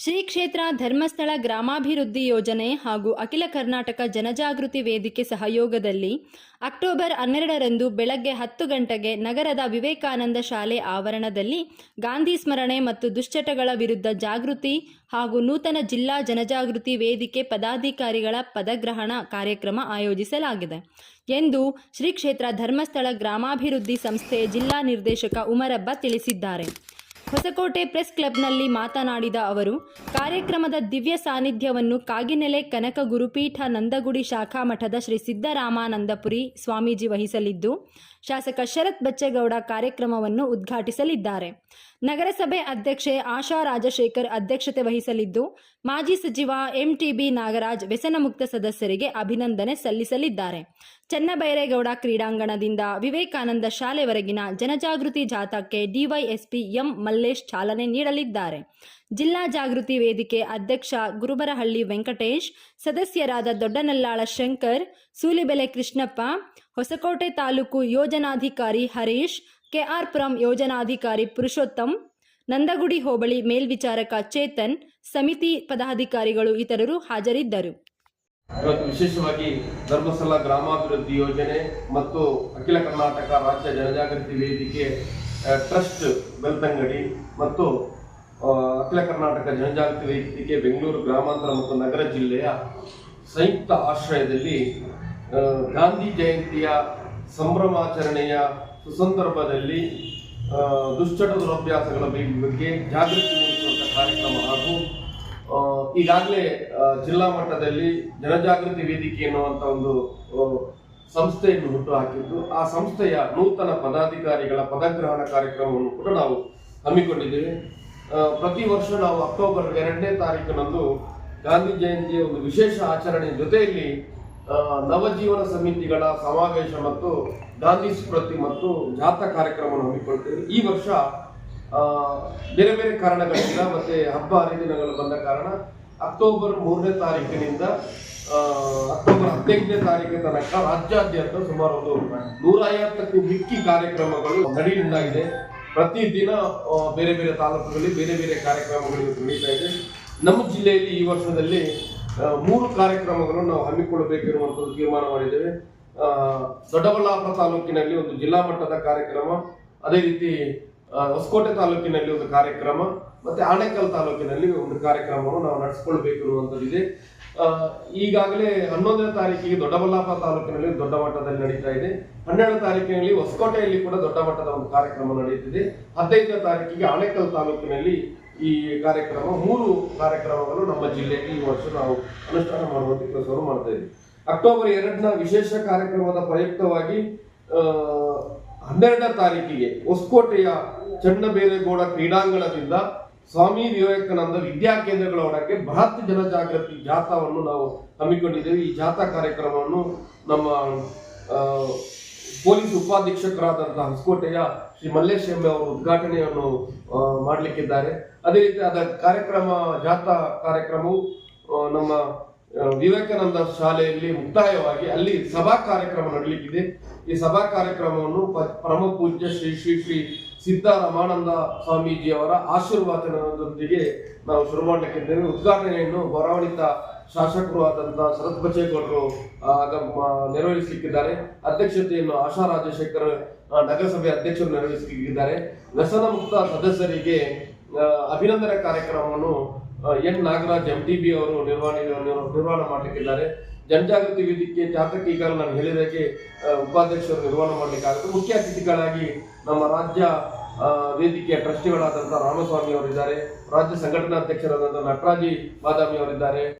ಶ್ರೀ ಕ್ಷೇತ್ರ ಧರ್ಮಸ್ಥಳ ಗ್ರಾಮಾಭಿವೃದ್ಧಿ ಯೋಜನೆ ಹಾಗೂ ಅಖಿಲ ಕರ್ನಾಟಕ ಜನಜಾಗೃತಿ ವೇದಿಕೆ ಸಹಯೋಗದಲ್ಲಿ ಅಕ್ಟೋಬರ್ ಹನ್ನೆರಡರಂದು ಬೆಳಗ್ಗೆ ಹತ್ತು ಗಂಟೆಗೆ ನಗರದ ವಿವೇಕಾನಂದ ಶಾಲೆ ಆವರಣದಲ್ಲಿ ಗಾಂಧಿ ಸ್ಮರಣೆ ಮತ್ತು ದುಶ್ಚಟಗಳ ವಿರುದ್ಧ ಜಾಗೃತಿ ಹಾಗೂ ನೂತನ ಜಿಲ್ಲಾ ಜನಜಾಗೃತಿ ವೇದಿಕೆ ಪದಾಧಿಕಾರಿಗಳ ಪದಗ್ರಹಣ ಕಾರ್ಯಕ್ರಮ ಆಯೋಜಿಸಲಾಗಿದೆ ಎಂದು ಶ್ರೀ ಕ್ಷೇತ್ರ ಧರ್ಮಸ್ಥಳ ಗ್ರಾಮಾಭಿವೃದ್ಧಿ ಸಂಸ್ಥೆ ಜಿಲ್ಲಾ ನಿರ್ದೇಶಕ ಉಮರಬ್ಬ ತಿಳಿಸಿದ್ದಾರೆ. ಹೊಸಕೋಟೆ ಪ್ರೆಸ್ ಕ್ಲಬ್ನಲ್ಲಿ ಮಾತನಾಡಿದ ಅವರು, ಕಾರ್ಯಕ್ರಮದ ದಿವ್ಯ ಸಾನ್ನಿಧ್ಯವನ್ನು ಕಾಗಿನೆಲೆ ಕನಕ ಗುರುಪೀಠ ನಂದಗುಡಿ ಶಾಖಾ ಮಠದ ಶ್ರೀ ಸಿದ್ದರಾಮಾನಂದಪುರಿ ಸ್ವಾಮೀಜಿ ವಹಿಸಲಿದ್ದು ಶಾಸಕ ಶರತ್ ಬಚ್ಚೇಗೌಡ ಕಾರ್ಯಕ್ರಮವನ್ನು ಉದ್ಘಾಟಿಸಲಿದ್ದಾರೆ. ನಗರಸಭೆ ಅಧ್ಯಕ್ಷೆ ಆಶಾ ರಾಜಶೇಖರ್ ಅಧ್ಯಕ್ಷತೆ ವಹಿಸಲಿದ್ದು, ಮಾಜಿ ಸಚಿವ ಎಂಟಿಬಿ ನಾಗರಾಜ್ ವ್ಯಸನಮುಕ್ತ ಸದಸ್ಯರಿಗೆ ಅಭಿನಂದನೆ ಸಲ್ಲಿಸಲಿದ್ದಾರೆ. ಚನ್ನಬೈರೇಗೌಡ ಕ್ರೀಡಾಂಗಣದಿಂದ ವಿವೇಕಾನಂದ ಶಾಲೆವರೆಗಿನ ಜನಜಾಗೃತಿ ಜಾಥಾಕ್ಕೆ ಡಿವೈಎಸ್ಪಿ ಎಂ ಮಲ್ಲೇಶ್ ಚಾಲನೆ ನೀಡಲಿದ್ದಾರೆ. ಜಿಲ್ಲಾ ಜಾಗೃತಿ ವೇದಿಕೆ ಅಧ್ಯಕ್ಷ ಗುರುಬರಹಳ್ಳಿ ವೆಂಕಟೇಶ್, ಸದಸ್ಯರಾದ ದೊಡ್ಡನಲ್ಲಾಳ ಶಂಕರ್, ಸೂಲಿಬೆಲೆ ಕೃಷ್ಣಪ್ಪ, ಹೊಸಕೋಟೆ ತಾಲೂಕು ಯೋಜನಾಧಿಕಾರಿ ಹರೀಶ್, ಕೆಆರ್ಪುರಂ ಯೋಜನಾಧಿಕಾರಿ ಪುರುಷೋತ್ತಮ್, ನಂದಗುಡಿ ಹೋಬಳಿ ಮೇಲ್ವಿಚಾರಕ ಚೇತನ್, ಸಮಿತಿ ಪದಾಧಿಕಾರಿಗಳು ಇತರರು ಹಾಜರಿದ್ದರು. ಇವತ್ತು ವಿಶೇಷವಾಗಿ ಧರ್ಮಸ್ಥಳ ಗ್ರಾಮಾಭಿವೃದ್ಧಿ ಯೋಜನೆ ಮತ್ತು ಅಖಿಲ ಕರ್ನಾಟಕ ರಾಜ್ಯ ಜನಜಾಗೃತಿ ವೇದಿಕೆ ಟ್ರಸ್ಟ್ ಬೆಳ್ತಂಗಡಿ ಮತ್ತು ಅಖಿಲ ಕರ್ನಾಟಕ ಜನಜಾಗೃತಿ ವೇದಿಕೆ ಬೆಂಗಳೂರು ಗ್ರಾಮಾಂತರ ಮತ್ತು ನಗರ ಜಿಲ್ಲೆಯ ಸಂಯುಕ್ತ ಆಶ್ರಯದಲ್ಲಿ ಗಾಂಧಿ ಜಯಂತಿಯ ಸಂಭ್ರಮಾಚರಣೆಯ ಸುಸಂದರ್ಭದಲ್ಲಿ ದುಶ್ಚಟ ದುರಭ್ಯಾಸಗಳ ಬಗ್ಗೆ ಜಾಗೃತಿ ಮೂಡಿಸುವಂಥ ಕಾರ್ಯಕ್ರಮ ಹಾಗೂ ಈಗಾಗಲೇ ಜಿಲ್ಲಾ ಮಟ್ಟದಲ್ಲಿ ಜನಜಾಗೃತಿ ವೇದಿಕೆ ಎನ್ನುವಂತ ಒಂದು ಸಂಸ್ಥೆಯನ್ನು ಹುಟ್ಟು ಹಾಕಿದ್ದು, ಆ ಸಂಸ್ಥೆಯ ನೂತನ ಪದಾಧಿಕಾರಿಗಳ ಪದಗ್ರಹಣ ಕಾರ್ಯಕ್ರಮವನ್ನು ಕೂಡ ನಾವು ಹಮ್ಮಿಕೊಂಡಿದ್ದೇವೆ. ಪ್ರತಿ ವರ್ಷ ನಾವು ಅಕ್ಟೋಬರ್ ಎರಡನೇ ತಾರೀಕಿನಂದು ಗಾಂಧಿ ಜಯಂತಿಯ ಒಂದು ವಿಶೇಷ ಆಚರಣೆ ಜೊತೆಯಲ್ಲಿ ನವಜೀವನ ಸಮಿತಿಗಳ ಸಮಾವೇಶ ಮತ್ತು ಗಾಂಧಿ ಸ್ಮೃತಿ ಮತ್ತು ಜಾಥಾ ಕಾರ್ಯಕ್ರಮವನ್ನು ಹಮ್ಮಿಕೊಳ್ತೇವೆ. ಈ ವರ್ಷ ಬೇರೆ ಬೇರೆ ಕಾರಣಗಳಿಂದ ಮತ್ತೆ ಹಬ್ಬ ಹರಿದಿನಗಳು ಬಂದ ಕಾರಣ ಅಕ್ಟೋಬರ್ ಮೂರನೇ ತಾರೀಕಿನಿಂದ ಅಕ್ಟೋಬರ್ ಹದಿನೈದನೇ ತಾರೀಕಿನ ತನಕ ರಾಜ್ಯಾದ್ಯಂತ ಸುಮಾರು ಒಂದು ನೂರ ಐವತ್ತಕ್ಕೂ ಮಿಕ್ಕಿ ಕಾರ್ಯಕ್ರಮಗಳು ನಡೆಯುವುದಾಗಿದೆ ಪ್ರತಿದಿನ ಬೇರೆ ಬೇರೆ ತಾಲೂಕುಗಳಲ್ಲಿ ಬೇರೆ ಬೇರೆ ಕಾರ್ಯಕ್ರಮಗಳು ನಡೀತಾ ಇದೆ. ನಮ್ಮ ಜಿಲ್ಲೆಯಲ್ಲಿ ಈ ವರ್ಷದಲ್ಲಿ ಮೂರು ಕಾರ್ಯಕ್ರಮಗಳನ್ನು ನಾವು ಹಮ್ಮಿಕೊಳ್ಳಬೇಕಿರುವಂಥದ್ದು ತೀರ್ಮಾನ ಮಾಡಿದ್ದೇವೆ ದೊಡ್ಡಬಳ್ಳಾಪುರ ತಾಲೂಕಿನಲ್ಲಿ ಒಂದು ಜಿಲ್ಲಾ ಮಟ್ಟದ ಕಾರ್ಯಕ್ರಮ ಅದೇ ರೀತಿ ಹೊಸಕೋಟೆ ತಾಲೂಕಿನಲ್ಲಿ ಒಂದು ಕಾರ್ಯಕ್ರಮ ಮತ್ತೆ ಆಣೆಕಲ್ ತಾಲೂಕಿನಲ್ಲಿ ಒಂದು ಕಾರ್ಯಕ್ರಮವನ್ನು ನಾವು ನಡೆಸಿಕೊಳ್ಬೇಕು ಅನ್ನುವಂಥದ್ದಿದೆ ಆ, ಈಗಾಗಲೇ ಹನ್ನೊಂದನೇ ತಾರೀಕಿಗೆ ದೊಡ್ಡಬಳ್ಳಾಪುರ ತಾಲೂಕಿನಲ್ಲಿ ದೊಡ್ಡ ಮಟ್ಟದಲ್ಲಿ ನಡೀತಾ ಇದೆ. ಹನ್ನೆರಡನೇ ತಾರೀಕಿನಲ್ಲಿ ಹೊಸಕೋಟೆಯಲ್ಲಿ ಕೂಡ ದೊಡ್ಡ ಮಟ್ಟದ ಒಂದು ಕಾರ್ಯಕ್ರಮ ನಡೆಯುತ್ತಿದೆ. ಹದಿನೈದನೇ ತಾರೀಕಿಗೆ ಆನೇಕಲ್ ತಾಲೂಕಿನಲ್ಲಿ ಈ ಕಾರ್ಯಕ್ರಮ, ಮೂರು ಕಾರ್ಯಕ್ರಮಗಳು ನಮ್ಮ ಜಿಲ್ಲೆಯಲ್ಲಿ ಈ ವರ್ಷ ನಾವು ಅನುಷ್ಠಾನ ಮಾಡುವಂತ ಕೆಲಸವನ್ನು ಮಾಡ್ತಾ ಇದ್ದೀವಿ. ಅಕ್ಟೋಬರ್ ಎರಡನ ವಿಶೇಷ ಕಾರ್ಯಕ್ರಮದ ಪ್ರಯುಕ್ತವಾಗಿ ಹನ್ನೆರಡನೇ ತಾರೀಕಿಗೆ ಹೊಸಕೋಟೆಯ ಚನ್ನಬೇರೇಗೌಡ ಕ್ರೀಡಾಂಗಣದಿಂದ ಸ್ವಾಮಿ ವಿವೇಕಾನಂದ ವಿದ್ಯಾ ಭಾರತ ಬೃಹತ್ ಜನಜಾಗೃತಿ ಜಾಥಾವನ್ನು ನಾವು ಹಮ್ಮಿಕೊಂಡಿದ್ದೇವೆ. ಈ ಜಾಥಾ ಕಾರ್ಯಕ್ರಮವನ್ನು ನಮ್ಮ ಪೊಲೀಸ್ ಉಪಾಧೀಕ್ಷಕರಾದಂತಹ ಹೊಸಕೋಟೆಯ ಶ್ರೀ ಮಲ್ಲೇಶ್ ಎಂಬೆ ಅವರು ಉದ್ಘಾಟನೆಯನ್ನು ಮಾಡಲಿಕ್ಕಿದ್ದಾರೆ. ಅದೇ ರೀತಿ ಅದ ಕಾರ್ಯಕ್ರಮ, ಜಾಥಾ ಕಾರ್ಯಕ್ರಮವು ನಮ್ಮ ವಿವೇಕಾನಂದ ಶಾಲೆಯಲ್ಲಿ ಮುಕ್ತಾಯವಾಗಿ ಅಲ್ಲಿ ಸಭಾ ಕಾರ್ಯಕ್ರಮ ನಡೀಲಿಕ್ಕಿದೆ. ಈ ಸಭಾ ಕಾರ್ಯಕ್ರಮವನ್ನು ಪರಮ ಪೂಜ್ಯ ಶ್ರೀ ಶ್ರೀ ಶ್ರೀ ಸಿದ್ದರಾಮಾನಂದ ಸ್ವಾಮೀಜಿಯವರ ಆಶೀರ್ವಾದದೊಂದಿಗೆ ನಾವು ಶುರು ಮಾಡಲಿಕ್ಕಿದ್ದೇವೆ ಉದ್ಘಾಟನೆಯನ್ನು ಬರವಣಿತ ಶಾಸಕರು ಆದಂತಹ ಶರತ್ ಬಚ್ಚೇಗೌಡರು ನೆರವೇರಿಸಲಿಕ್ಕಿದ್ದಾರೆ. ಅಧ್ಯಕ್ಷತೆಯನ್ನು ಆಶಾ ರಾಜಶೇಖರ್ ನಗರಸಭೆ ಅಧ್ಯಕ್ಷರು ನೆರವೇರಿಸಲಿಕ್ಕಿದ್ದಾರೆ. ವ್ಯಸನ ಮುಕ್ತ ಸದಸ್ಯರಿಗೆ ಅಭಿನಂದನೆ ಕಾರ್ಯಕ್ರಮವನ್ನು N Nagaraj M T B ಅವರು ನಿರ್ವಹಣೆ ನಿರ್- ನಿರ್ವಹಣೆ ಮಾಡಲಿಕ್ಕಿದ್ದಾರೆ. ಜನಜಾಗೃತಿ ವೇದಿಕೆ ಜಾತಕ ಈಗಾಗಲೇ ನಾನು ಹೇಳಿದಾಗೆ ಉಪಾಧ್ಯಕ್ಷರು ನಿರ್ವಹಣೆ ಮಾಡಲಿಕ್ಕಾಗುತ್ತೆ. ಮುಖ್ಯ ಅತಿಥಿಗಳಾಗಿ ನಮ್ಮ ರಾಜ್ಯ ವೇದಿಕೆಯ ಟ್ರಸ್ಟಿಗಳಾದಂಥ ರಾಮಸ್ವಾಮಿ ಅವರಿದ್ದಾರೆ, ರಾಜ್ಯ ಸಂಘಟನಾ ಅಧ್ಯಕ್ಷರಾದಂಥ ನಟರಾಜಿ ಬಾದಾಮಿ ಅವರಿದ್ದಾರೆ.